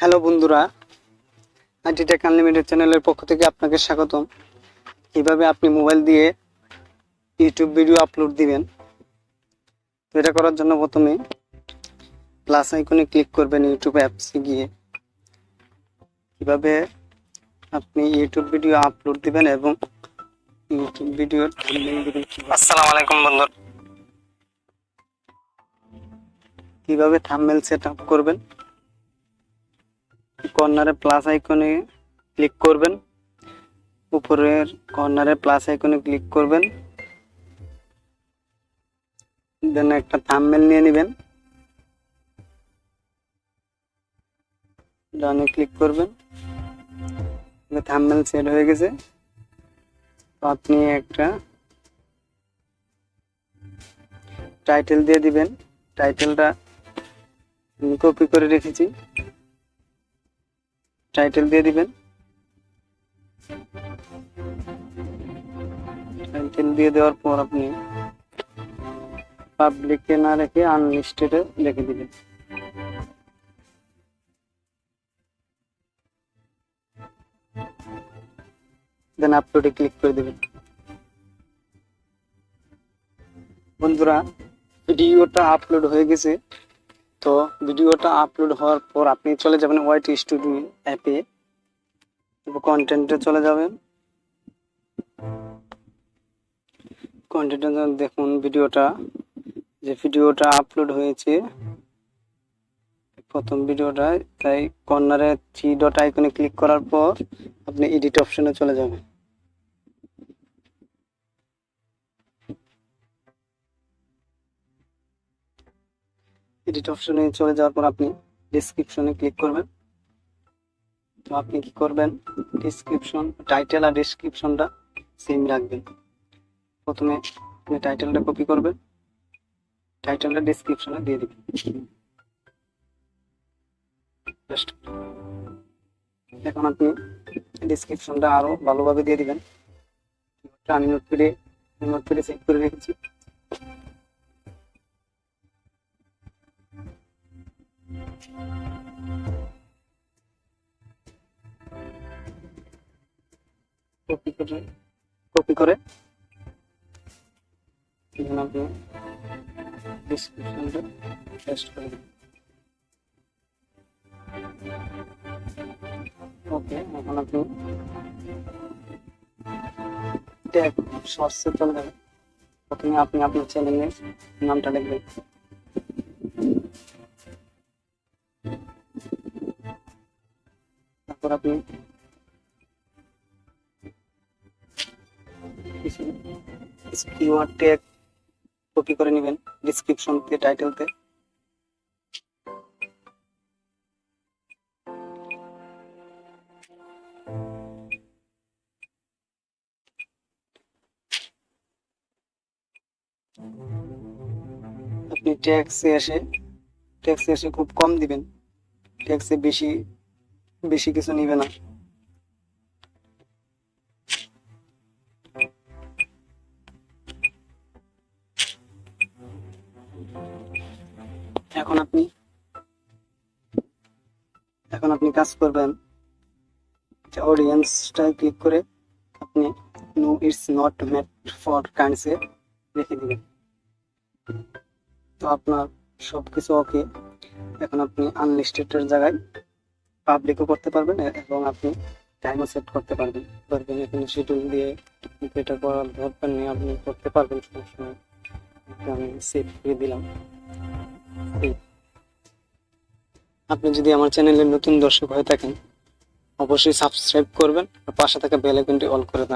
Hello বন্ধুরা IT take unlimited চ্যানেলের পক্ষ থেকে আপনাকে স্বাগতম। কীভাবে আপনি মোবাইল দিয়ে ইউটিউব ভিডিও আপলোড দিবেন। তো এটা করার জন্য প্রথমে প্লাস আইকনে ক্লিক করবেন ইউটিউব অ্যাপসে গিয়ে। কীভাবে আপনি ইউটিউব ভিডিও আপলোড দিবেন এবং ইউটিউব ভিডিও আসসালামু আলাইকুম বন্ধু। কীভাবে থাম্বনেল সেট আপ করবেন। কর্নারে প্লাস আইকনে ক্লিক করবেন। উপরের কর্নারে প্লাস আইকনে ক্লিক করবেন। দেন একটা থাম্বনেল নিয়ে নেবেন। ডানে ক্লিক করবেন। থাম্বনেল সেট হয়ে গেছে। তো আপনি একটা টাইটেল দিয়ে দিবেন। টাইটেলটা কপি করে রেখেছি। টাইটেল দিয়ে দিবেন। টাইটেল দিয়ে দেওয়ার পর আপনি পাবলিকে না রেখে আনলিস্টেডে রেখে দিবেন। দেন আপলোডে ক্লিক করে দিবেন। বন্ধুরা ভিডিওটা আপলোড হয়ে গেছে। তো ভিডিওটা আপলোড হওয়ার পর আপনি চলে যাবেন ওয়াইট স্টুডিও অ্যাপে কন্টেন্টে চলে যাবেন। কন্টেন্টে দেখুন ভিডিওটা, যে ভিডিওটা আপলোড হয়েছে। প্রথম ভিডিওটা তাই কর্নারে থ্রি ডট আইকনে ক্লিক করার পর আপনি এডিট অপশনে চলে যাবেন। এডিট অপশনে চলে যাওয়ার পর আপনি ডিসক্রিপশনে ক্লিক করবেন। তো আপনি কি করবেন? ডিসক্রিপশন টাইটেল আর ডিসক্রিপশনটা সেম রাখবেন। প্রথমে আপনি টাইটেলটা কপি করবেন। টাইটেলটা ডিসক্রিপশনে দিয়ে দিবেন। এখন আপনি ডিসক্রিপশনটা আরও ভালোভাবে দিয়ে দিবেন। আমি নোট করে নোট করে সেভ করে রেখেছি। কপি কপি করে। ডিসক্রিপশনটা ওকে এখন আপনি শর্টসে চলে প্রথমে আপনি আপনার চ্যানেলের নামটা লিখবেন। তারপর আপনি কিওয়ার্ড ট্যাগ কপি করে নেবেন ডিসক্রিপশনতে টাইটেলতে আপনি ট্যাক্সে এসে ট্যাক্সে এসে খুব কম দিবেন। ট্যাক্সে বেশি বেশি কিছু নিবে না। এখন আপনি এখন আপনি কাজ করবেন। অডিয়েন্সটায় ক্লিক করে আপনি no it's not made for কাইন্ডসে রেখে দিবেন। তো আপনার সব কিছু ওকে এখন আপনি আনলিস্টেডের জায়গায় পাবলিকও করতে পারবেন, এবং আপনি টাইমও সেট করতে পারবেন। ধরবেন এখানে শিডিউল দিয়ে এটা করার দরকার নেই আপনি করতে পারবেন সমস্যা নেই আমি সেট করে দিলাম। আপনি যদি আমার চ্যানেলে নতুন দর্শক হয়ে থাকেন, অবশ্যই সাবস্ক্রাইব করবেন, আর পাশে থাকা বেল আইকনটি অল করে